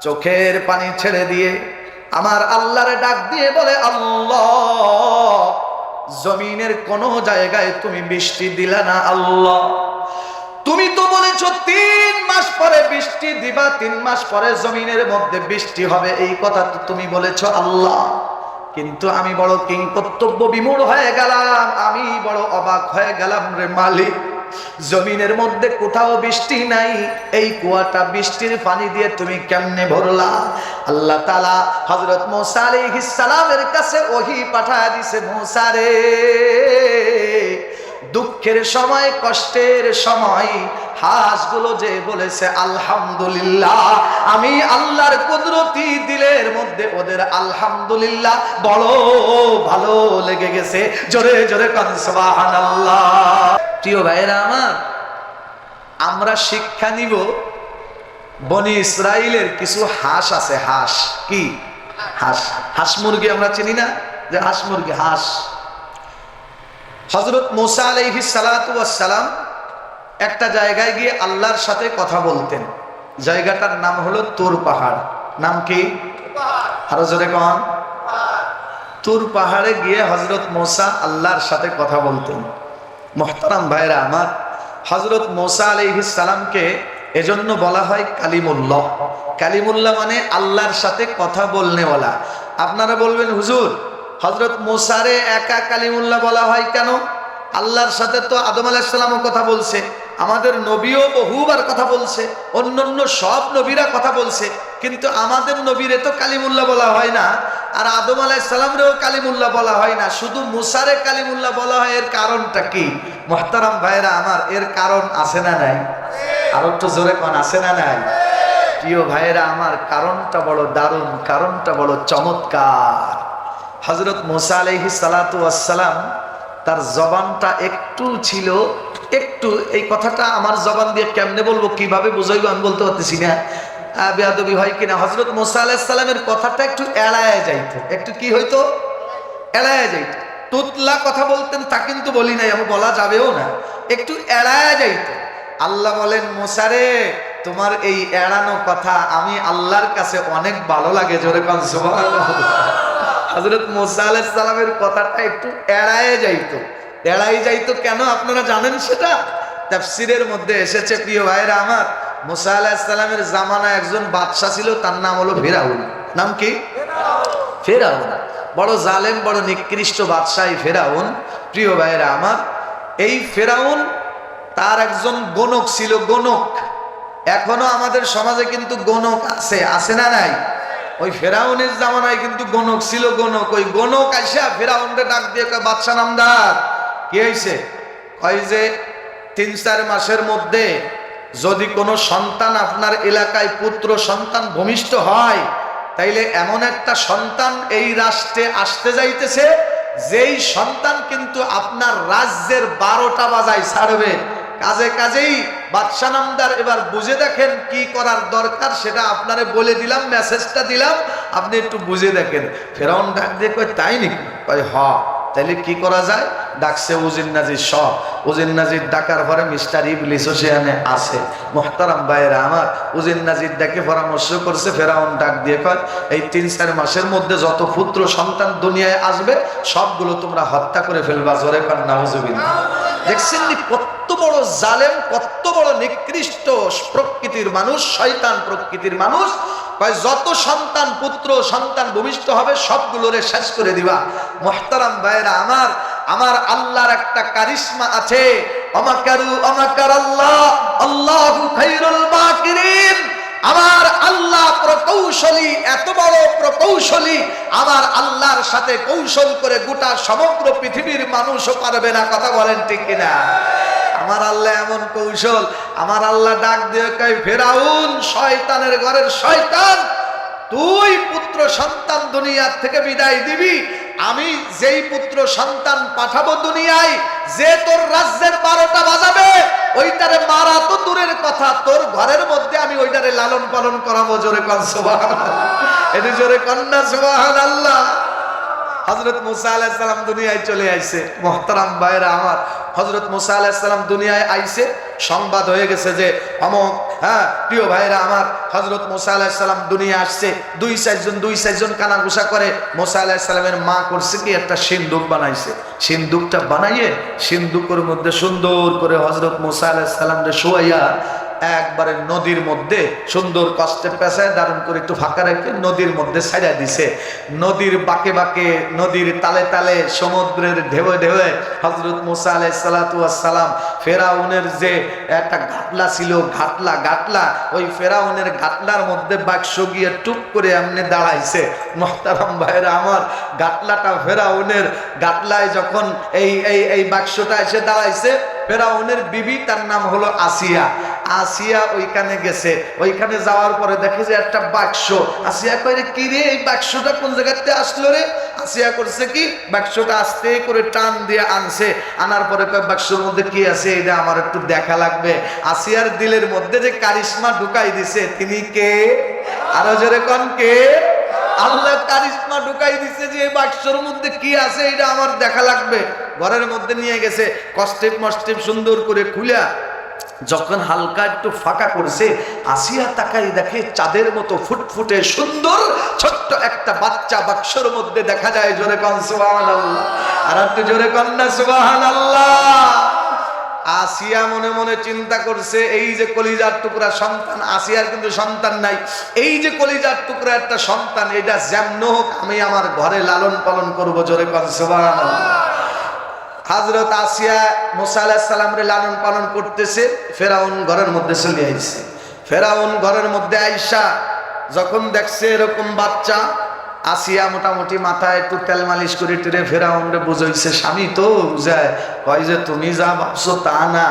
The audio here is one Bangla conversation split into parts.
চোখের পানি ছেড়ে দিয়ে আমার আল্লাহরে ডাক দিয়ে বলে, আল্লাহ, জমিনের কোন জায়গায় তুমি বৃষ্টি দিলে না, আল্লাহ। তুমি তো বলেছ তিন মাস পরে বৃষ্টি দিবা, তিন মাস পরে জমিনের মধ্যে বৃষ্টি হবে। এই কথা তো তুমি বলেছ, আল্লাহ। কিন্তু আমি বড় কিং কর্তব্য বিমূঢ় হয়ে গেলাম, আমি বড় অবাক হয়ে গেলাম রে মালিক। জমিনের মধ্যে কোথাও বৃষ্টি নাই। এই কুয়াটা বৃষ্টির পানি দিয়ে তুমি কেমনে ভরলা? আল্লাহ তালা হজরত মোসা কাছে ওহি পাঠায় দিছে মোসা রে, দুঃখের সময়, কষ্টের সময়, হাঁসগুলো যে বলেছে, আলহামদুলিল্লাহ, আমি আল্লাহর কুদরতি দিলের মধ্যে ওদের আলহামদুলিল্লাহ বড় ভালো লেগে গেছে। জোরে জোরে কনসবাহান আল্লাহ প্রিয় ভাইরা আমার, আমরা শিক্ষা নিব, বনি ইসরায়েলের কিছু হাঁস আছে, হাঁস কি? হাঁস। হাঁস মুরগি আমরা চিনি না, যে হাঁস মুরগি, হাঁস। হজরত মোসা আলাইহি সালাম একটা জায়গায় গিয়ে আল্লাহর সাথে কথা বলতেন। জায়গাটার নাম হলো তোর পাহাড়। নাম কি? তুর পাহাড়ে গিয়ে হজরত মোসা আল্লাহর সাথে কথা বলতেন। মোহতারাম ভাইরা আমার হজরত মোসা আলাইহি সালামকে এজন্য বলা হয় কালিমুল্লাহ। কালিমুল্লাহ মানে আল্লাহর সাথে কথা বলনেওয়ালা। আপনারা বলবেন, হুজুর হজরত মোসারে একা কালিমুল্লাহ বলা হয় কেন? আল্লাহর সাথে তো আদম আলাহিসাল্লামও কথা বলছে, আমাদের নবীও বহুবার কথা বলছে, অন্যান্য সব নবীরা কথা বলছে, কিন্তু আমাদের নবীরে তো কালিমুল্লাহ বলা হয় না। আর আদম আলাহিসাল্লামরেও কালিমুল্লাহ বলা হয় না। শুধু মুসারে কালিমুল্লাহ বলা হয়, এর কারণটা কি? মোহতারাম ভাইরা আমার, এর কারণ আছে না নাই? আর একটু জোরে কন, আছে না নাই? প্রিয় ভাইরা আমার, কারণটা বড় দারুণ, কারণটা বড় চমৎকার। হজরত মোসা আলহি সালাতাম তার জবানটা একটু ছিল, একটু, এই কথাটা আমার জবান দিয়ে কেমনে বলব, কীভাবে বুঝাইবো আমি বলতে পারতেছি না। বেয়াদবি হয় কিনা? হজরত মোসা আলাহিসাল্লামের কথাটা একটু এড়ায় যাইতো। একটু কি হইতো? এড়ায় যাইত। তুতলা কথা বলতেন তা কিন্তু বলি নাই, আমি বলা যাবেও না। একটু এড়ায় যাইত। আল্লাহ বলেন মোসারে তোমার এই এড়ানো কথা আমি আল্লাহর কাছে অনেক ভালো লাগে, জোরে কন হজরত মোসা আলাইসালামের কথাটা একটু এড়ায় যাইত। এড়াই যাইতো কেন? আপনারা জানেন সেটা? তাফসিরের মধ্যে এসেছে, প্রিয় ভাইরা আমার মোসা আলাহিসাল্লামের জামানা একজন বাদশাহ ছিল, তার নাম হলো ফেরাউন। নাম কি? ফেরাউন। বড় জালেম, বড় নিকৃষ্ট বাদশাহী ফেরাউন। প্রিয় ভাইরা আমার, এই ফেরাউন তার একজন গণক ছিল গণক এখনও আমাদের সমাজে কিন্তু গণক আছে আছে না নাই? ওই ফেরাউনের জামানায় কিন্তু গণক ছিল গণক ওই গণক আইসা ফেরাউনকে ডাক দিয়ে বাদশা নামদার, কি হয়েছে কয় যে, তিন চার মাসের মধ্যে যদি কোনো সন্তান আপনার এলাকায় পুত্র সন্তান ভূমিষ্ঠ হয়, তাইলে এমন একটা সন্তান এই রাষ্ট্রে আসতে যাইতেছে, যেই সন্তান কিন্তু আপনার রাজ্যের বারোটা বাজায় ছাড়বে। কাজে কাজেই বাদশা নামদার এবার বুঝে দেখেন কি করার দরকার, সেটা আপনারে বলে দিলাম, মেসেজটা দিলাম, আপনি একটু বুঝে দেখেন। ফেরাউন ডাক দিয়ে কয়, তাই নাকি? কয়, হ। তাইলে কি করা যায়? ডাকছে উজির নাজির সব। উজির নাজির ডাকার পরে মিস্টার ইবলিস সেখানে আছে মোহতারাম ভাইয়েরা আমার, উজির নাজির ডাকে পরামর্শ করছে, ফেরাউন ডাক দিয়ে কয়, এই তিন, চার মাসের মধ্যে যত পুত্র সন্তান দুনিয়ায় আসবে, সবগুলো তোমরা হত্যা করে ফেলবা, জোরে পান নাউজুবিল্লাহ দেখছেন কত বড় জালেম, কত বড় নিকৃষ্ট প্রকৃতির মানুষ, শয়তান প্রকৃতির মানুষ। যত সন্তান, পুত্র, সন্তান ভূমিষ্ঠ হবে, সবগুলোরে শেষ করে দিবা। মোহতারাম ভাইরা আমার আমার আল্লাহর একটা কারিশমা আছে। আল্লাহ আমার আল্লাহ প্রকৌশলী, এত বড় প্রকৌশলী। আমার আল্লাহর সাথে কৌশল করে গোটা সমগ্র পৃথিবীর মানুষও পারবে না, কথা বলেন ঠিক কিনা? আমার আল্লাহ এমন কৌশল। আমার আল্লাহ ডাক দিয়ে কয়, ফেরাউন, শয়তানের ঘরের শয়তান, তুই পুত্র সন্তান দুনিয়ার থেকে বিদায় দিবি আমি যেই পুত্র সন্তান পাঠাবো দুনিয়ায়, যে তোর রাজ্যের বারোটা বাজাবে, ওইটারে মারা তো দূরের কথা, তোর ঘরের মধ্যে আমি ওইটারে লালন পালন করাবো জোরে কন সোহান এটি জোরে কন্যা সোহান আল্লাহ হজরত মুসা আলাহিসাল্লাম দুনিয়ায় চলে আইছে। মোহতারাম ভাইরা আমার হজরত মুসা আলাহিসাল্লাম দুনিয়ায় আইছে। সংবাদ হয়ে গেছে যে, অমক হ্যাঁ প্রিয় ভাইরা আমার হজরত মোসা আলাহিসাল্লাম দুনিয়া আসছে। দুই চারজন দুই চারজন কানাঘুষা করে মোসা আলাহিসাল্লামের মা করছে কি? একটা সিন্দুক বানাইছে। সিন্দুকটা বানাইয়ে সিন্দুকের মধ্যে সুন্দর করে হজরত মোসা আলাহিসাল্লামরে শোয়াইয়া একবারে নদীর মধ্যে সুন্দর কষ্টে পেশায় দারুণ করে একটু ফাঁকা রেখে নদীর মধ্যে ছাড়া দিছে। নদীর বাঁকে বাঁকে, নদীর তালে তালে, সমুদ্রের ঢেউয়ে ঢেউয়ে হজরত মুসা আলাই সালাম ফেরাউনের যে একটা ঘাটলা ছিল, ঘাটলা ঘাটলা, ওই ফেরাউনের ঘাটলার মধ্যে বাক্স গিয়ে টুক করে এমনি দাঁড়াইছে। মহতারাম ভাইরা আমার, ঘাটলাটা ফেরাউনের ঘাটলায় যখন এই এই এই বাক্সটা এসে দাঁড়াইছে ফেরাউনের বিবি, তার নাম হলো আসিয়া। আসিয়া ওইখানে গেছে। ওইখানে যাওয়ার পরে দেখে যে একটা বাক্স। আসিয়া কয়ে কি রে, এই বাক্সটা কোন জায়গাতে আসলো রে? আসিয়া করছে কি, বাক্সটা আস্তে করে টান দিয়ে আনছে। আনার পরে কয়, বাক্সের মধ্যে কি আছে? এটা আমার একটু দেখা লাগবে। আসিয়ার দিলের মধ্যে যে কারিশমা ঢুকাই দিছে, তিনি কে? আরও জোরে কন, কে? আল্লাহ কারিশমা ঢুকাই দিছে যে এই বাক্সের মধ্যে কি আছে, এটা আমার দেখা লাগবে। ঘরের মধ্যে নিয়ে গেছে, কষ্টেপ মষ্টেপ সুন্দর করে খুলে যখন হালকা একটু ফাঁকা করছে, আসিয়া তাকাই দেখে চাঁদের মতো ফুটফুটে সুন্দর ছোট্ট একটা বাচ্চা বাক্সর মধ্যে দেখা যায়, জোরে কন আল্লাহ আর একটু জোরে কন না সুবাহান আল্লাহ আসিয়া মনে মনে চিন্তা করছে, এই যে কলিজার টুকরা সন্তান, আসিয়ার কিন্তু সন্তান নাই। এই যে কলিজার টুকরা একটা সন্তান, এটা যেমন হোক আমি আমার ঘরে লালন পালন করব জোরে কন হাজরত আসিয়া মুসা আলাহিসাল্লামরে লালন পালন করতেছে, ফেরাউন ঘরের মধ্যে চলে আইছে। ফেরাউন ঘরের মধ্যে আইসা যখন দেখছে এরকম বাচ্চা আসিয়া মোটামুটি মাথায় একটু তেল মালিশ করে টেরে ফেরা রে বুঝাইছে, স্বামী, তো বুঝায়। কয় যে, তুমি যা ভাবছ তা না।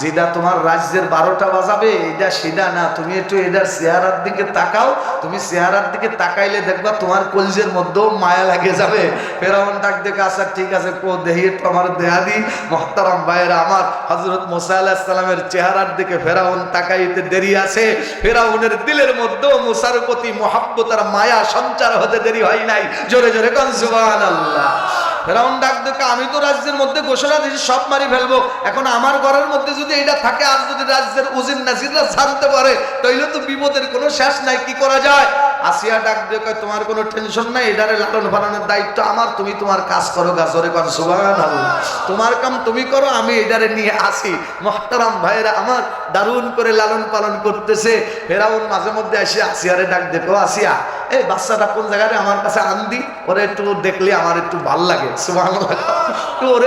যেটা তোমার রাজ্যের বারোটা বাজাবে, এটা সিদা না। তুমি একটু এটার চেহারার দিকে তাকাও, তুমি চেহারার দিকে তাকাইলে দেখবা তোমার কলজের মধ্যেও মায়া লাগে যাবে। ফেরাউন ডাক দেখে আচ্ছা ঠিক আছে, কো, দেহি, একটু আমার দেহা দি। মহতারাম ভাইয়েরা, আমার হজরত মোসা আলাহিসাল্লামের চেহারার দিকে ফেরাউন তাকাইতে দেরি আছে। ফেরাউনের দিলের মধ্যেও মুসার প্রতি মহাব্বত আর মায়া সঞ্চার হতে দেরি হয় নাই। জোরে জোরে কন, সুবহানাল্লাহ। ফেরাউন ডাক দেখে, আমি তো রাজ্যের মধ্যে ঘোষণা দিয়েছি, সব মারি ফেলব। এখন আমার ঘরের মধ্যে যদি এটা থাকে আর যদি রাজ্যের উজির নাজিররা জানতে পারে, তাইলে তো বিপদের কোনো শেষ নাই, কি করা যায়? আসিয়া ডাক দেখে, তোমার কোনো টেনশন নাই, এটারে লালন পালনের দায়িত্ব আমার, তুমি তোমার কাজ করো গাছরে কর সুবহানাল্লাহ। তোমার কাম তুমি করো, আমি এটারে নিয়ে আসি। মহতারাম ভাইরা আমার দারুণ করে লালন পালন করতেছে। ফেরাউন মাঝে মধ্যে আসি আসিয়ারে ডাক দেখো আসিয়া, এই বাচ্চাটা কোন জায়গায় আমার কাছে আনদি, ওরে একটু দেখলে, আমার একটু ভালো লাগে।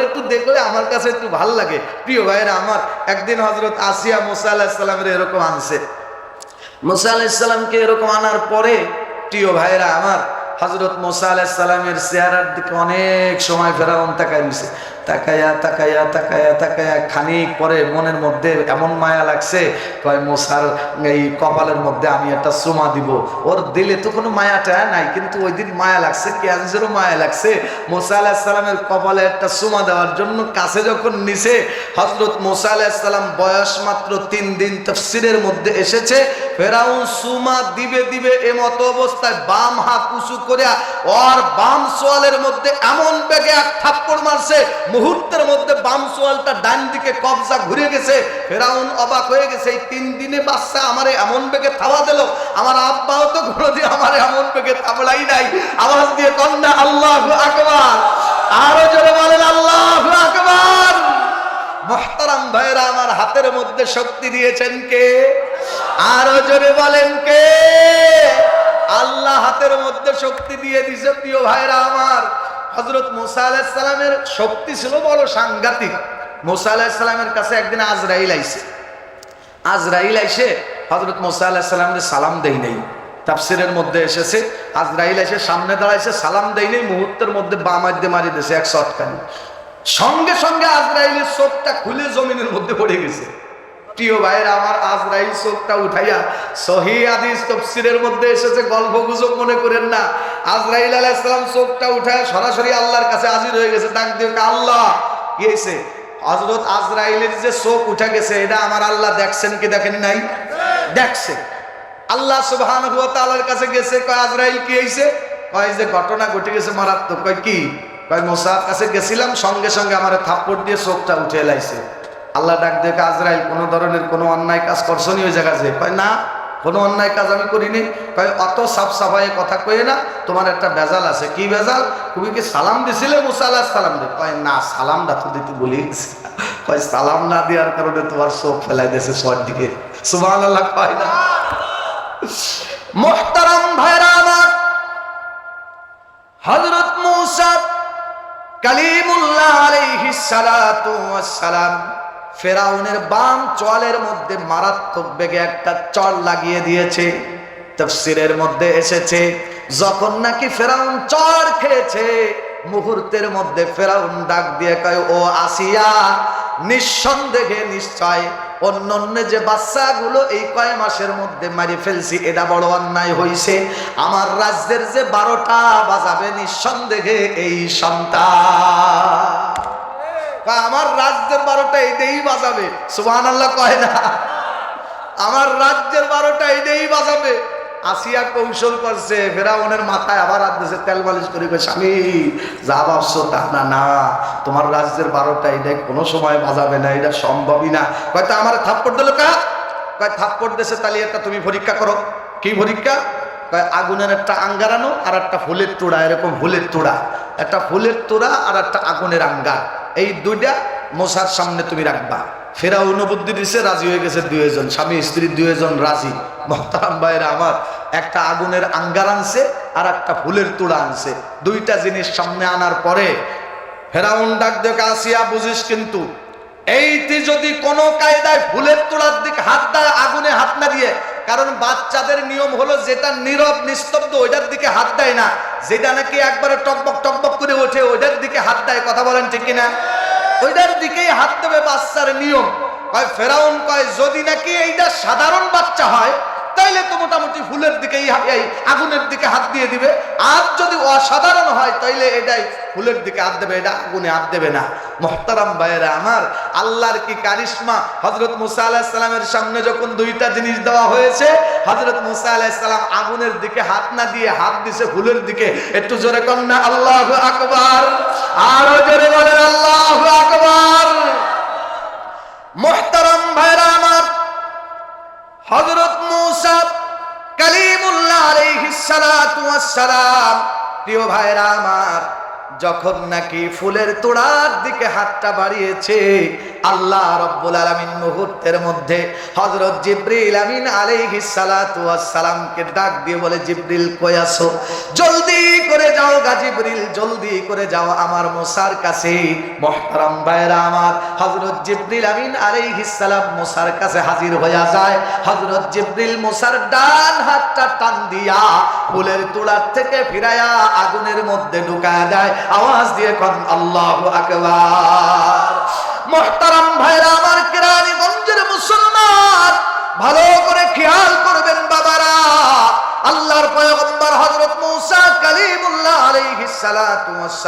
একটু দেখলে আমার কাছে একটু ভালো লাগে। প্রিয় আমার একদিন হজরত আসিয়া মুসা আলাহিসাল্লামের এরকম আনছে। মুসা আলাহিসাল্লামকে এরকম আনার পরে, প্রিয় ভাইরা আমার হজরত মোসা আলাহিসাল্লামের চেহারার দিকে অনেক সময় ফেরাউন দিছে তাকায়া তাকায়া তাকায়া তাকায়া খানিক পরে মনের মধ্যে এমন মায়া লাগছে, কয় মোসার এই কপালের মধ্যে আমি একটা চুমা দিব। ওর দিলে তো কোনো মায়াটা নাই, কিন্তু ওই দিন মায়া লাগছে ক্যান্সারও মায়া লাগছে। মোসা আলাহিসাল্লামের কপালে একটা চুমা দেওয়ার জন্য কাছে যখন নিছে হজরত মোসা আলাহিসাল্লাম বয়স মাত্র তিন দিন তফসিরের মধ্যে এসেছে, ফেরাউন সুমা দিবে দিবে এমত অবস্থায় বাম হাত উঁচু করিয়া ওর বাম সোয়ালের মধ্যে এমন বেগে এক থাপ্পড় মারছে মুহূর্তের মধ্যে বাম সোয়ালটা ডান দিকে কবজা ঘুরে গেছে। ফেরাউন অবাক হয়ে গেছে, এই তিন দিনে বাচ্চা আমারে এমন বেগে থাবা দিল। আমার আব্বাও তো কোনোদিন আমার এমন বেগে থামলাই নাই। আওয়াজ দিয়ে কন্যা আল্লাহ আকবার। আরও জোরে বলেন, আল্লাহ আকবার। মহতারাম ভাইরা আমার হাতের মধ্যে শক্তি দিয়েছেন কে? আরও জোরে বলেন কে? আল্লাহ হাতের মধ্যে শক্তি দিয়ে দিছে প্রিয় ভাইরা আমার। হজরত মুসা শক্তি ছিল বড় সাংঘাতিক। মুসা কাছে একদিন আজরাইল আইছে। আজরাইল আইসে হজরত মুসা সালাম দেই নাই। তাফসিরের মধ্যে এসেছে, আজরাইল এসে সামনে দাঁড়াইছে, সালাম দেই নেই, মুহূর্তের মধ্যে বামাদ্যে মারি দিয়েছে এক শটকানি সঙ্গে সঙ্গে আজরাইলের চোখটা খুলে জমিনের মধ্যে পড়ে গেছে। প্রিয় ভাইয়ের, আমার আজরাইল চোখটা উঠাইয়া সহি আদিস তফসিরের মধ্যে এসেছে গল্প গুজব মনে করেন না। আজরাইল আলাইসালাম চোখটা উঠায় সরাসরি আল্লাহর কাছে হাজির হয়ে গেছে, ডাক দিয়ে আল্লাহ, কি হয়েছে? হজরত আজরাইলের যে চোখ উঠে গেছে, এটা আমার আল্লাহ দেখছেন কি দেখেন নাই? দেখছে আল্লাহ সুবহান কাছে গেছে, কয়, আজরাইল কি হয়েছে? কয় যে ঘটনা ঘটে গেছে মারাত্মক। কয়, কি? কয়, মোসার কাছে গেছিলাম, সঙ্গে সঙ্গে আমার থাপ্পড় দিয়ে চোখটা উঠে এলাইছে আল্লাহ ডাক দেখে আজরাইল, কোনো ধরনের কোনো অন্যায় কাজ করছনি ওই জায়গা যে? কয়, না, কোনো অন্যায় কাজ আমি করিনি। কয়, অত সাফ সাফাই কথা কয়ে না, তোমার একটা ভেজাল আছে। কি ভেজাল? তুমি কি সালাম দিছিলে মুসা আল্লাহ সালাম দে কয়, না, সালামটা তো দিতে বলি কয়, সালাম না দেওয়ার কারণে তোমার চোখ ফেলাই দিয়েছে সর দিকে। সুবাহ আল্লাহ কয় না। মোহতারাম ভাইরা আমার। হযরত মূসা কালিমুল্লাহ আলাইহিস সালাতু ওয়াস সালাম। ফেরাউনের বাম চলের মধ্যে মারাত্মক বেগে একটা চল লাগিয়ে দিয়েছে। তাফসীরের মধ্যে এসেছে, যখন নাকি ফেরাউন চড় খেয়েছে, মুহূর্তের মধ্যে ফেরাউন ডাক দিয়ে কয়, ও আসিয়া, নিঃসন্দেহে নিশ্চয় অন্য অন্য যে বাচ্চাগুলো এই কয় মাসের মধ্যে মারি ফেলছি এটা বড় অন্যায় হইছে। আমার রাজ্যের যে বারোটা বাজাবে নিঃসন্দেহে এই সন্তান। আমার রাজ্যের বারোটা এইটাই বাজাবে। সুবহান আল্লাহ কয় না। আমার রাজ্যের বারোটা এইটাই বাজাবে। আসিয়া কৌশল করছে, ফেরাউনের মাথায় আবার দিয়েছে তেল মালিশ করিবে স্বামী, যা ভাবছ তা না না। তোমার রাজ্যের বারোটা এটাই কোনো সময় বাজাবে না, এটা সম্ভবই না। কয়তো আমার থাপ্পড় দিল কা? কয়, থাপ্পড় দেশে তাহলে একটা তুমি পরীক্ষা করো। কি পরীক্ষা? কয়, আগুনের একটা আঙ্গারানো আর একটা ফুলের তোড়া, এরকম ফুলের তোড়া। একটা ফুলের তোড়া আর একটা আগুনের আঙ্গার। এই দুইটা মশার সামনে তুমি রাখবা। ফেরাউন বুদ্ধি দিছে, রাজি হয়ে গেছে দুইজন। স্বামী, স্ত্রী দুইজন রাজি। মহতারাম ভাইরা আমার, একটা আগুনের আঙ্গার আনছে আর একটা ফুলের তোড়া আনছে। দুইটা জিনিস সামনে আনার পরে ফেরাউন ডাক দেখে আসিয়া বুঝিস কিন্তু, এইটি যদি কোনো কায়দায় ফুলের তোড়ার দিকে হাত দেয়, আগুনে হাত না দিয়ে কারণ বাচ্চাদের নিয়ম হলো যেটা নীরব, নিস্তব্ধ, ওইটার দিকে হাত দেয় না। যেটা নাকি একবারে টকবক টকবক করে ওঠে, ওইটার দিকে হাত দেয়, কথা বলেন ঠিক কিনা? ওইটার দিকেই হাত দেবে বাচ্চার নিয়ম। কয় ফেরাউন, কয় যদি নাকি এইটা সাধারণ বাচ্চা হয় তাইলে তো মোটামুটি ফুলের দিকে আগুনের দিকে হাত দিয়ে দিবে। আর যদি অসাধারণ হয়, তাইলে এটাই ফুলের দিকে হাত দেবে। এটা আগুনে হাত দেবে না। মোহতারাম ভাইয়েরা আমার, আল্লাহর কি কারিশমা? হজরত মুসা আলাহিসাল্লামের সামনে যখন দুইটা জিনিস দেওয়া হয়েছে হজরত মুসা আলাহিসাল্লাম আগুনের দিকে হাত না দিয়ে হাত দিছে ফুলের দিকে। একটু জোরে না, আল্লাহ আকবার। আরও জোরে বলেন, আল্লাহ আকবার। মোহতারাম ভাইরা আমার হযরত মূসা কালিমুল্লাহ আলাইহিস সালাতু ওয়াস সালাম। প্রিয় ভাইরা আমার যখন নাকি ফুলের তোড়ার দিকে হাতটা বাড়িয়েছে, আল্লাহ রব্বুল আলামিন মুহূর্তের মধ্যে হজরত জিবরিল আমিন আলাইহিস সালাতু ডাক দিয়ে বলে, জিবরিল, কই আসো জলদি করে যাও গা জিবরিল, জলদি করে যাও আমার মুসার কাছে। মুহতারাম ভাইরা আমার হজরত জিবরিল আমিন আলাইহিস সালাম মুসার কাছে হাজির হয়ে যায়। হজরত জিবরিল মুসার ডান হাতটা টান দিয়া ফুলের তোড়ার থেকে ফিরায়া আগুনের মধ্যে ঢুকায় দেয়। আওয়াজ দিয়ে কন, আল্লাহ আকবার। মোহতারাম ভাইরা আমার কেরানীগঞ্জের মুসলমান, ভালো করে খেয়াল করবেন বাবারা। আল্লাহর পয়গম্বর হযরত মূসা কালিমুল্লাহ আলাইহিস সালাতু ওয়াস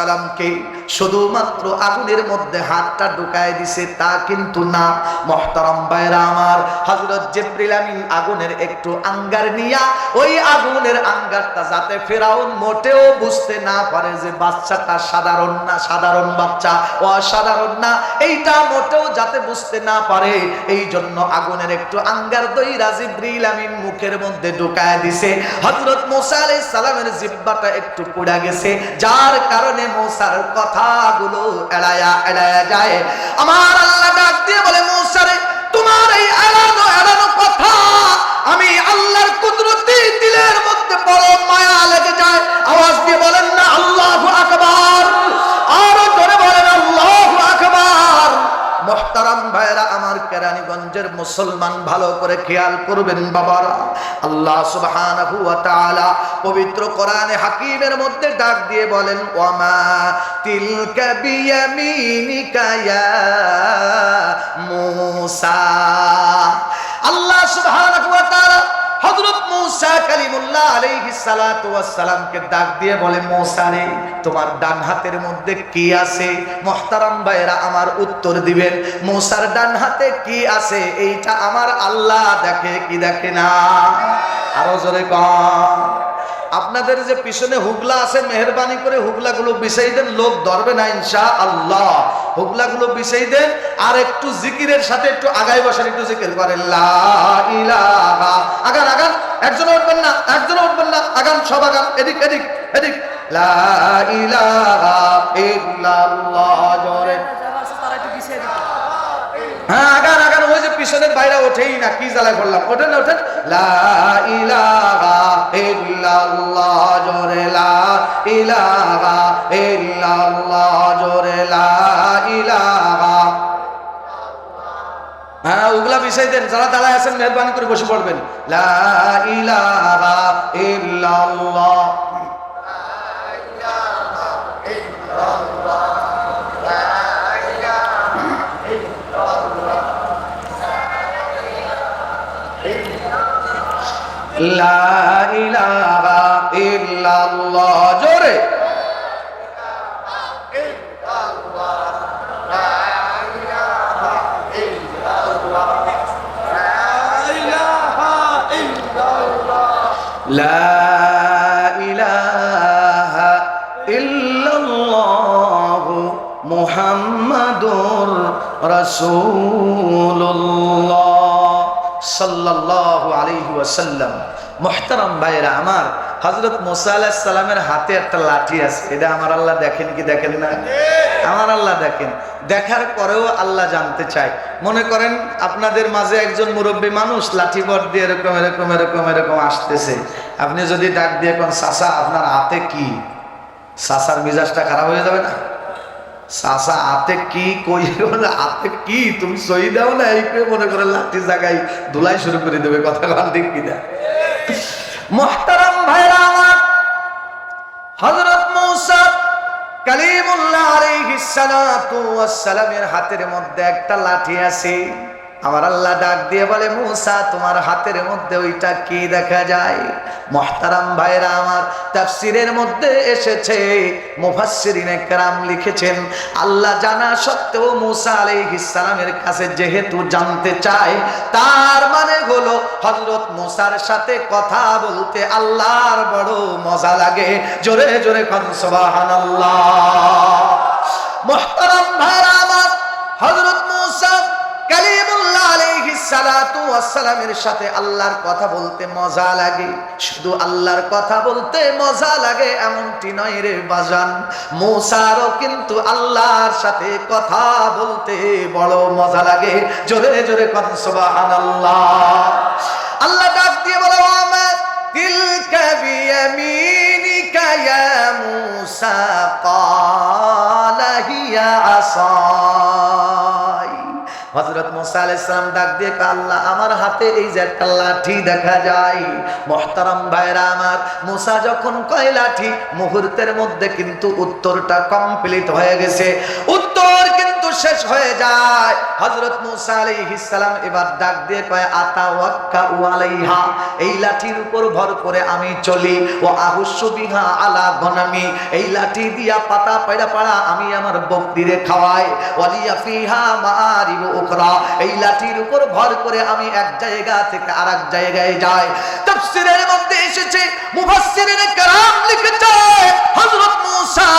শুধুমাত্র আগুনের মধ্যে হাতটা ঢুকায় দিছে, তা কিন্তু না। মুহতারাম ভাইরা আমার, হযরত জিবরিল আমিন আগুনের একটু আঙ্গার নিয়া, ওই আগুনের আঙ্গারটা যাতে ফেরাউন মোটেও বুঝতে না পারে যে বাচ্চাটা সাধারণ না, সাধারণ বাচ্চা, অসাধারণ না, এইটা মোটেও যাতে বুঝতে না পারে। এই জন্য আগুনের একটু আঙ্গার দই রাজিব্রিল আমিন মুখের মধ্যে ঢুকায় দিছে। হযরত মুসা আলাইহিস সালামের জিহ্বাটা একটু পুড়া গেছে। যার কারণে মোসার কথাগুলো এড়ায়া এড়ায়া যায়। আমার আল্লাহ ডাক দিয়ে বলে মোসারে তোমার এই এড়ানো এড়ানো কথা আমি আল্লাহর কুদরতি দিলের মধ্যে বড় মায়া লেগে যায়। আওয়াজ দিয়ে বলেন, না, আল্লাহ আকবার। মোহতারাম ভাইরা আমার কেরানীগঞ্জের মুসলমান ভালো করে খেয়াল করবেন বাবারা। আল্লাহ তাআলা পবিত্র কোরআনে হাকিমের মধ্যে ডাক দিয়ে বলেন, ওয়ামা তিলকা বিয়ামিনিকা মূসা। আল্লাহ তাআলা হযরত মূসা কালিমুল্লাহ আলাইহি সালাতু ওয়াসসালামকে ডাক দিয়ে বলে, মৌসা রে, তোমার ডান হাতের মধ্যে কি আছে? মুহতারাম ভাইরা আমার উত্তর দিবেন, মৌসার ডান হাতে কি আছে? এইটা আমার আল্লাহ দেখে কি দেখে না? আরও জোরে কম আপনাদের যে পিছনে হুগলা আছে মেহরবানি করে হুগলাগুলো বিষয় দেন লোক ধরবে না ইনশা আল্লাহ হুগলাগুলো বিষয় দেন আর একটু জিকিরের সাথে একটু আগায় বসেন একটু জিকির করেন ইলাহা। আগান আগান একজন উঠবেন না একজন উঠবেন না আগান সব আগান এদিক এদিক এদিক। হ্যাঁ আগান পিছনের বাইরে ওঠেই না, কি জ্বালায় করলাম? ওঠেন ওঠেন। হ্যাঁ ওগুলা বিষয় দেন, যারা দাঁড়ায় আছেন, মেহরবানি করে বসে পড়বেন। লা লা ইলাহা ইল্লাল্লাহ জোরে لا إله إلا الله محمد رسول الله ওয়াসাল্লাম। হাতে একটা লাঠি আছে। এটা আমার আল্লাহ দেখেন কি দেখেন না? আমার আল্লাহ দেখেন। দেখার পরেও আল্লাহ জানতে চাই মনে করেন আপনাদের মাঝে একজন মুরব্বী মানুষ লাঠি বট দিয়ে এরকম এরকম এরকম এরকম আসতেছে। আপনি যদি ডাক দিয়ে কোন সাসা আপনার হাতে কি? সাসার মিজাজটা খারাপ হয়ে যাবে না? আতে কি কই? আতে কি? তুমি সই দাও না এই মনে করে লাঠি ধুলাই শুরু করে দেবে, কথা কান ঠিক কিনা? মোহতারাম ভাইরা আমার হজরত মূসা কালিমুল্লাহ আলাইহিস সালাতু ওয়াস সালামের হাতের মধ্যে একটা লাঠি আছে। আমার আল্লাহ ডাক দিয়ে বলে, মূসা, তোমার হাতের মধ্যে ওইটা কি দেখা যায়? মহতারাম ভাইরা আমার তাফসিরের মধ্যে এসেছে, মুফাসসিরিনে কেরাম লিখেছেন, আল্লাহ জানা সত্ত্বেও মূসা সালামের কাছে যেহেতু জানতে চায়, তার মানে হলো হযরত মূসার সাথে কথা বলতে আল্লাহর বড় মজা লাগে। জোরে জোরে কোন, সুবহানাল্লাহ। মুহতারাম ভাইরা আমার হযরত মূসা ওয়াস সালামের সাথে আল্লাহর কথা বলতে মজা লাগে। শুধু আল্লাহর কথা বলতে মজা লাগে এমনটি নয় রে বাজান। মূসারও কিন্তু আল্লাহর সাথে কথা বলতে বড় মজা লাগে। জোরে জোরে কোন সুবহানাল্লাহ। আল্লাহ আল্লাহ ডাক দিয়ে বলো আমার বিয়ামিনিকা ইয়া মূসা হিয়া আসাই হযরত মুসা ডাক দিয়ে আল্লাহ, আমার হাতে এই যে একটা লাঠি দেখা যায়। মহতারাম ভাইরা আমার, মুসা যখন কয় লাঠি, মুহূর্তের মধ্যে কিন্তু উত্তরটা কমপ্লিট হয়ে গেছে। উত্তর কিন্তু শেষ হয়ে যায়। হযরত মুসা আলাইহিস এবার ডাক দিয়ে কয় আতা ওয়াক্কা আলাইহা, এই লাঠির উপর ভর করে আমি চলি। ও আহুসু বিহা আলা গনামি, এই লাঠি দিয়া পাতা পায়রা পাড়া আমি আমার বকরিরে খাওয়াই। ওয়ালিয়া ফিহা মাআরিব উখরা, এই লাঠির উপর ভর করে আমি এক জায়গা থেকে আরেক জায়গায় যাই। তাফসীরের মধ্যে এসেছে, মুফাসসিরিনে কেরাম লিখেছে, হযরত মূসা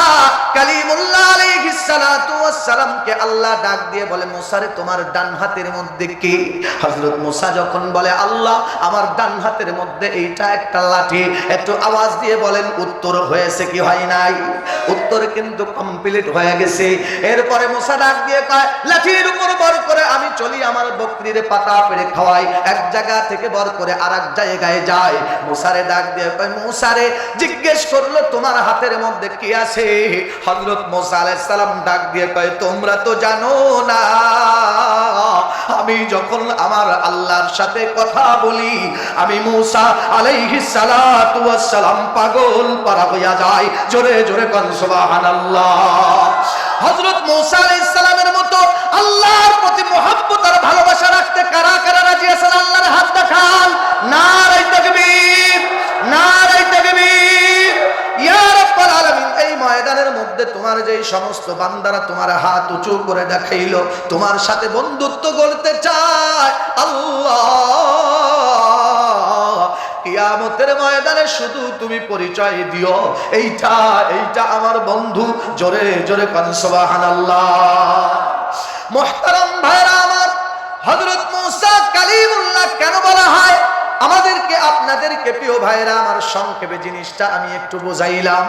কালিমুল্লাহ আলাইহিস সালাতু ওয়াস সালামকে আল্লাহ ডাক দিয়ে বলে মুসা রে তোমার ডান হাতের মধ্যে কি? হযরত মুসা যখন বলে, আল্লাহ, আমার ডান হাতের মধ্যে এইটা একটা লাঠি। একটু আওয়াজ দিয়ে বলেন, উত্তর হয়েছে কি হয় নাই? উত্তর কিন্তু কমপ্লিট হয়ে গেছে। এরপরে মুসা ডাক দিয়ে কয়, লাঠির উপর বর করে আমি চলি, আমার বকরিরে পাতা পেড়ে খাওয়াই, এক জায়গা থেকে বর করে আর এক জায়গায় যায় মুসারে ডাক দিয়ে কয়, মুসারে, জিজ্ঞেস করল, তোমার হাতের মধ্যে কি আছে? হযরত মুসা আলাইহিস সালাম ডাক দিয়ে কয়, তোমরা তো জানো না। আমি যখন আমার আল্লাহর সাথে কথা বলি, আমি মুসা ওয়াস সালাম পাগল পারা হইয়া যায়। জোরে জোরে কোন, সুবহানাল্লাহ। হযরত মুসা আলাইহিস সালামের মতো আল্লাহর প্রতি মহব্বত আর ভালোবাসা রাখতে কারা কারা রাজি আছেন? আল্লাহর হাত দেখান। নারাই তাকবীর নারাই তাকবীর। ইয়া আল্লাহ। ময়দানে শুধু তুমি পরিচয় দিও, এইটা এইটা আমার বন্ধু, জোরে জোরে কান, সুবহানাল্লাহ। মোহতারাম ভাইরা আমার, হযরত মুসা কালিমুল্লাহ কেন বলা হয়? আমাদেরকে, আপনাদেরকে প্রিয় ভাইরা আমার সংক্ষেপে জিনিসটা আমি একটু বোঝাইলাম।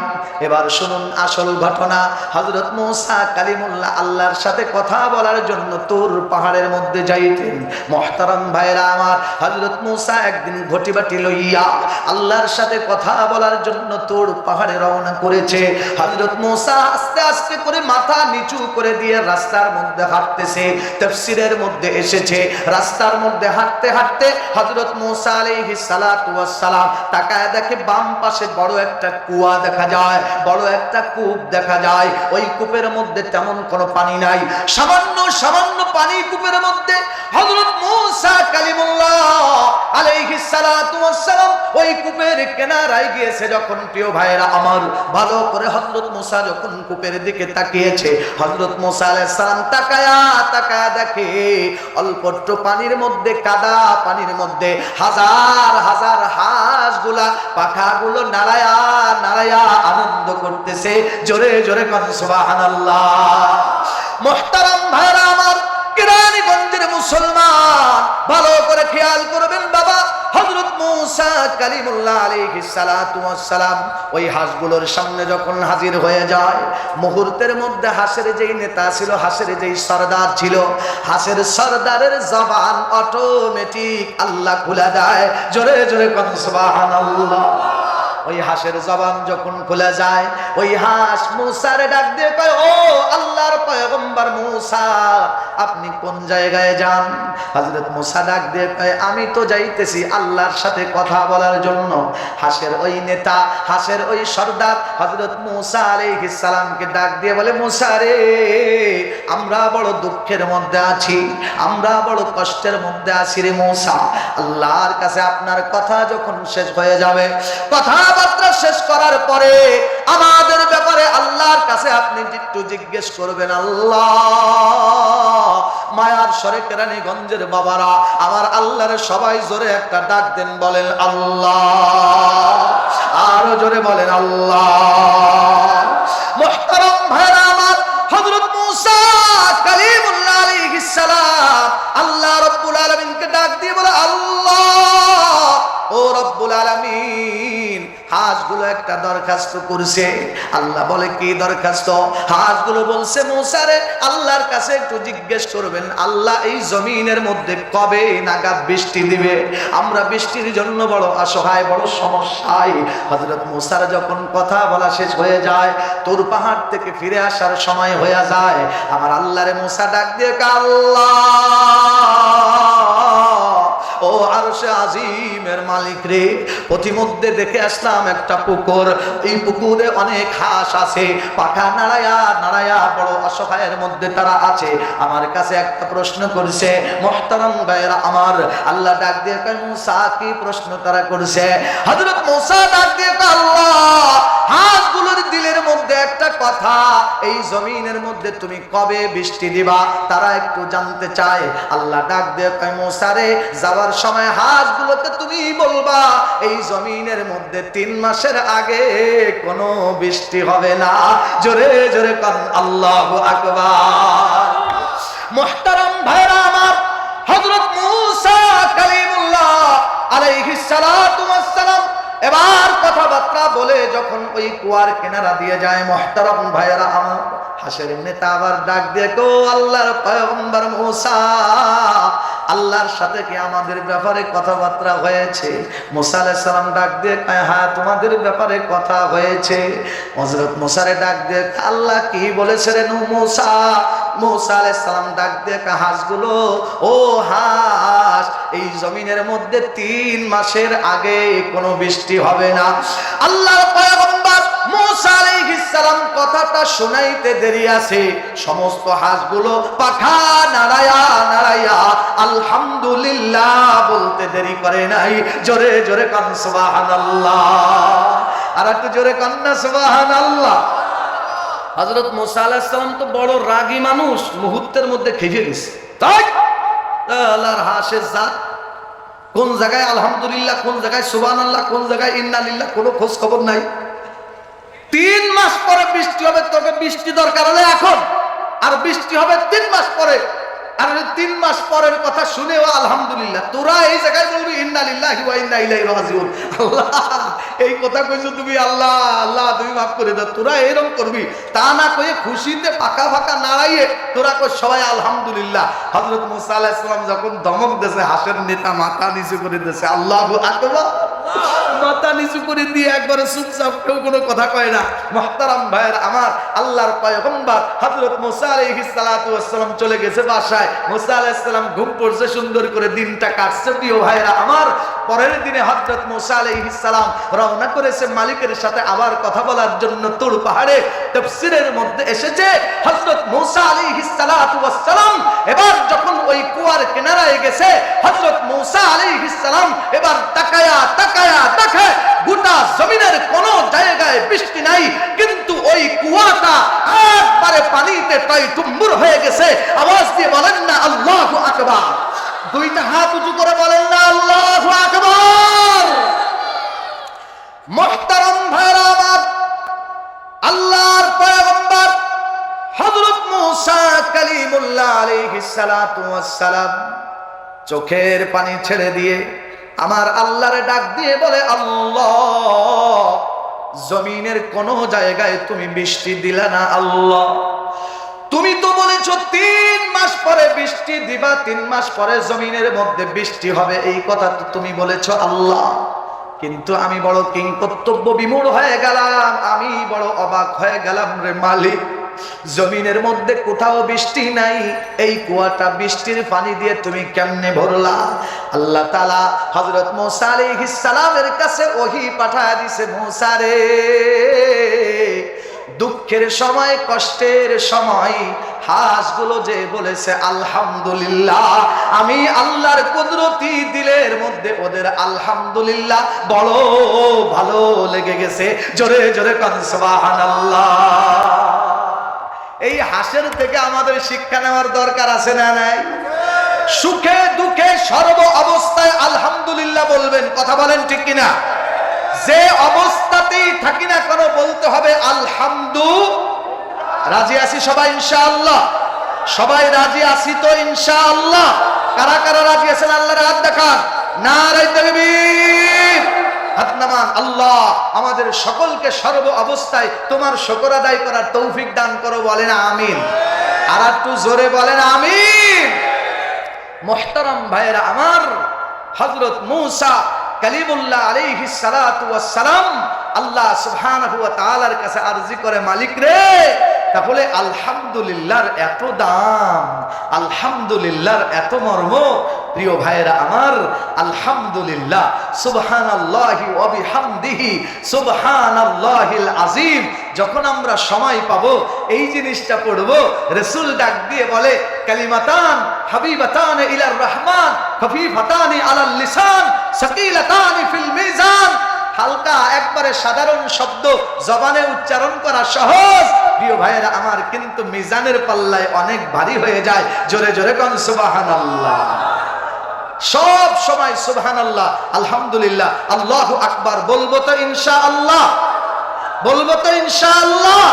এবার শুনুন আসল ঘটনা। হজরত মৌসা কালিমুল্লাহ আল্লাহর সাথে কথা বলার জন্য তোর পাহাড়ের মধ্যে যাইতেন। মহতারাম ভাইরা আমার হজরত মৌসা একদিন ঘটি বাটি লইয়া আল্লাহর সাথে কথা বলার জন্য তোর পাহাড়ে রওনা করেছে। হজরত মৌসা আস্তে আস্তে করে মাথা নিচু করে দিয়ে রাস্তার মধ্যে হাঁটতেছে, তফসিরের মধ্যে এসেছে। রাস্তার মধ্যে হাঁটতে হাঁটতে হজরত মৌসা আলাইহি সালাতু সালাম তাকায় দেখে বাম পাশে বড় একটা কুয়া দেখা যায়, বড় একটা কূপ দেখা যায়। ওই কূপের মধ্যে তেমন কোনো পানি নাই। সামান্য সামান্য পানি কূপের মধ্যে হযরত মূসা কালিমুল্লাহ আলাইহিস সালাতু সালাম ওই কূপের কিনারায় গিয়েছে যখন প্রিয় ভাইরা আমার। ভালো করে হযরত মূসা যখন কূপের দিকে তাকিয়েছে, হযরত মূসা আলাইহিস সালাম তাকায়া তাকায়া দেখে অল্প পানির মধ্যে, কাদা পানির মধ্যে হাজার হাজার হাজার হাঁসগুলা, পাখাগুলো নাড়ায়া নাড়ায়া আনন্দ করতেছে। জোরে জোরে মুহতারাম ভাইরা আমার, কেরানীগঞ্জের মুসলমান, ভালো করে খেয়াল করবেন বাবা। মূসা কালিমুল্লাহ সালাতু সালাম ওই হাঁসগুলোর সামনে যখন হাজির হয়ে যায়, মুহূর্তের মধ্যে হাসের যেই নেতা ছিল, হাসের যেই সরদার ছিল, হাসের সরদারের জবান অটোমেটিক আল্লাহ খুলে দেয়। জোরে জোরে কোন, সুবহানাল্লাহ। ওই হাঁসের জবান যখন খুলে যায়, ওই হাঁস মুসারে ডাক দিয়ে কয়, ও আল্লাহর পয়গম্বর মুসা, আপনি কোন জায়গায় যান? হযরত মুসা ডাক দিয়ে কয়, আমি তো যাইতেছি আল্লাহর সাথে কথা বলার জন্য। হাঁসের ওই নেতা, হাঁসের ওই সর্দার হযরত মুসা আলাইহিস সালামকে ডাক দিয়ে বলে, মুসা রে, আমরা বড় দুঃখের মধ্যে আছি, আমরা বড় কষ্টের মধ্যে আছি রে মুসা। আল্লাহর কাছে আপনার কথা যখন শেষ হয়ে যাবে কথাবার্তা শেষ করার পরে আমাদের ব্যাপারে আল্লাহর কাছে আপনি একটু জিজ্ঞেস করবেন, আল্লাহ মায়ার সরে কেরানীগঞ্জের বাবারা আমার আল্লাহর সবাই জোরে একটা ডাক দেন, বলেন, আল্লাহ। আরও জোরে বলেন, আল্লাহ। হাঁসগুলো একটা দরখাস্ত করছে। আল্লাহ বলে, কি দরখাস্ত? হাঁসগুলো বলছে মৌসারে আল্লাহর কাছে একটু জিজ্ঞেস করবেন, আল্লাহ এই জমিনের মধ্যে কবে নাগাদ বৃষ্টি দিবে? আমরা বৃষ্টির জন্য বড় অসহায়, বড় সমস্যায়। হজরত মুসার যখন কথা বলা শেষ হয়ে যায়, তোর পাহাড় থেকে ফিরে আসার সময় হয়ে যায়। আমার আল্লাহরে মুসা ডাক দিয়ে, কা আল্লাহ? ও আরশে আজিমের মালিক রে। দেখে আসলাম একটা পুকুর। এই পুকুরে অনেক হাঁস আছে। পাখা বড় অসহায়ের মধ্যে তারা আছে। আমার কাছে একটা প্রশ্ন করছে, মোহতারাম ভাইয়েরা আমার। আল্লাহ ডাক দিয়ে মুসা, কি প্রশ্ন তারা করছে? হযরত মুসা ডাক দিয়ে আল্লাহ, হাঁসগুলোর দিলের মধ্যে একটা কথা, এই জমিনের মধ্যে তুমি কবে বৃষ্টি দিবা? তারা একটু জানতে চায়। আল্লাহ ডাক দিয়ে কয় মুসারে যাওয়ার সময় হাঁসগুলোকে তুমি বলবা, এই জমিনের মধ্যে তিন মাসের আগে কোনো বৃষ্টি হবে না। জোরে জোরে কন, আল্লাহ আকবার। মোহতারাম ভাইরা আমার, হযরত মূসা কালিমুল্লাহ আলাইহিস সালাতু ওয়াস এবার কথাবার্তা বলে যখন ওই কুয়ার কেনারা দিয়ে যায়, মহতারম ভাইয়েরা, আমার হাসের নেতা আবার ডাক দিয়ে, গো আল্লাহর পয়ম্বর মুসা আল্লাহর সাথে কি আমাদের ব্যাপারে কথাবার্তা হয়েছে? মুসা সালাম ডাক দিয়ে হ্যাঁ তোমাদের ব্যাপারে কথা হয়েছে। হযরত মুসারে ডাক দিয়ে আল্লাহ কি বলেছে রে নু মুসা? মুসা সালাম ডাক দিয়ে হাঁসগুলো, ও হাঁস, এই জমিনের মধ্যে তিন মাসের আগে কোনো বৃষ্টি হবে না। আল্লাহর কথাটা দেরি আছে। সমস্ত হাঁসগুলো বলতে দেরি করে নাই। জোরে জোরে জোরে হযরত মুসা তো বড় রাগী মানুষ, মুহূর্তের মধ্যে খেয়ে গেছে তাই? আল্লাহর হাঁসের জাত। কোন জায়গায় আলহামদুলিল্লাহ, কোন জায়গায় সুবান আল্লাহ কোন জায়গায় ইন্নালিল্লাহ, কোনো খোঁজ খবর নাই। তিন মাস পরে বৃষ্টি হবে, তোকে বৃষ্টি দরকার হলে এখন। আর বৃষ্টি হবে তিন মাস পরে। আর তিন মাস পরের কথা শুনেও আলহামদুলিল্লাহ, তোরা এই জায়গায় বলবি ইন্নালিল্লাহি ওয়া ইন্না ইলাইহি রাজিউন। আল্লাহ, এই কথা কইছো তুমি, আল্লাহ আল্লাহ, তুমি মাফ করে দাও। তোরা এরকম করবি, তা না কয়ে খুশিতে পাকা ফাঁকা নাড়াইয়ে তোরা কই সবাই আলহামদুলিল্লাহ। হযরত মুসা আলাইহিস সালাম যখন ধমক দেছে হাসের নেতা মাথা নিচু করে দেশে আল্লাহু আকবার। মাথা নিচু করে দিয়ে একবারে চুপচাপ কেউ কোনো কথা কয় না। মহতারাম ভাইয়ের আমার আল্লাহর পয়গম্বর হযরত মুসা আলাইহিস সালাতু ওয়াসসালাম চলে গেছে বাসায়। মুসা আলাইহিস সালাম ঘুম পড়ছে সুন্দর করে, দিনটা কাটছে প্রিয় ভাইরা আমার। পরের দিনে হযরত মুসা আলাইহিস সালাম রওনা করেছে মালিকের সাথে আবার কথা বলার জন্য তুর পাহাড়ে। তাফসীরের মধ্যে এসেছে হযরত মুসা আলাইহিস সালাতু এবার যখন ওই কুয়ার কিনারায় গেছে, হযরত মুসা আলাইহিস সালাম এবার তাকায়া তাকায়া দেখে গোটা জমিনের কোন জায়গায় বৃষ্টি নাই, কিন্তু ওই কুয়াটা একবারে পানিতে টয় টুম্বুর হয়ে গেছে। আওয়াজ দিয়ে বলেন না, আল্লাহু আকবার। দুইটা হাত উঁচু করে বলেন না, আল্লাহু আকবার। আল্লাহর পয়গম্বর মূসা কালিমুল্লাহ আলাইহিস সালাতু ওয়াস সালাম চোখের পানি ছেড়ে দিয়ে আমার আল্লাহরে ডাক দিয়ে বলে, আল্লাহ, জমিনের কোন জায়গায় তুমি বৃষ্টি দিলা না, আল্লাহ? তুমি তো বলেছ তিন মাস পরে বৃষ্টি দিবা, তিন মাস পরে জমিনের মধ্যে বৃষ্টি হবে। এই কথা তো তুমি বলেছ, আল্লাহ। কিন্তু আমি বড় কিং কর্তব্য বিমূঢ় হয়ে গেলাম, আমি বড় অবাক হয়ে গেলাম রে মালিক। জমিনের মধ্যে কোথাও বৃষ্টি নাই। এই কুয়াটা বৃষ্টির পানি দিয়ে তুমি কেমনে ভরলা? আল্লাহ তালা হজরত মোসা কাছে ওহি পাঠায় দিছে মোসা রে, দুঃখের সময়, কষ্টের সময়, হাঁসগুলো যে বলেছে, আলহামদুলিল্লাহ, আমি আল্লাহর কুদরতি দিলের মধ্যে ওদের আলহামদুলিল্লাহ বড় ভালো লেগে গেছে। জোরে জোরে কনসবাহান এই হাসের থেকে আমাদের শিক্ষা নেওয়ার দরকার আছে না নাই? সুখে দুঃখে সর্ব অবস্থায় আলহামদুলিল্লাহ বলবেন। কথা বলেন ঠিক কিনা? যে অবস্থাতেই থাকি না কেন বলতে হবে আলহামদু। রাজি আছি সবাই ইনশাআল্লাহ? সবাই রাজি আছি তো ইনশাআল্লাহ? কারা কারা রাজি আছেন? আল্লাহর হাত দেখান। নারাই তাকবীর। আল্লাহ আমাদের সকলকে সর্ব অবস্থায় তোমার শকর আদায় করার তৌফিক দান করো, বলেন আমিন। আর একটু জোরে বলেন আমিন। মোহতারাম ভাইয়েরা আমার হজরত মূসা কালিমুল্লাহ আলাইহি সালাম আল্লাহ তাআলার কাছে আরজি করে মালিক রে। তাহলে আলহামদুলিল্লাহর এত দাম, আলহামদুলিল্লাহর এত মর্ম, প্রিয় ভাইয়েরা আমার, আলহামদুলিল্লাহ, সুবহানাল্লাহি ওয়া বিহামদিহি, সুবহানাল্লাহিল আযীম, যখন আমরা সময় পাবো, এই জিনিসটা পড়ব, রসুল ডাক দিয়ে বলে, কালিমাতান হাবিবাতান ইলার রহমান, খফিফাতানি আলাল লিসান, সাকিলাতানি ফিল মিজান হালকা, একবারে সাধারণ শব্দ জবানে উচ্চারণ করা সহজ। প্রিয় ভাইয়েরা, আমার কিন্তু মিজানের পাল্লায় অনেক ভারী হয়ে যায়। জোরে জোরে কন সুবাহান আল্লাহ সব সময় সুবহান আল্লাহ আলহামদুলিল্লাহ, আল্লাহ আকবার, বলব তো ইনশা আল্লাহ বলব তো ইনশাআল্লাহ।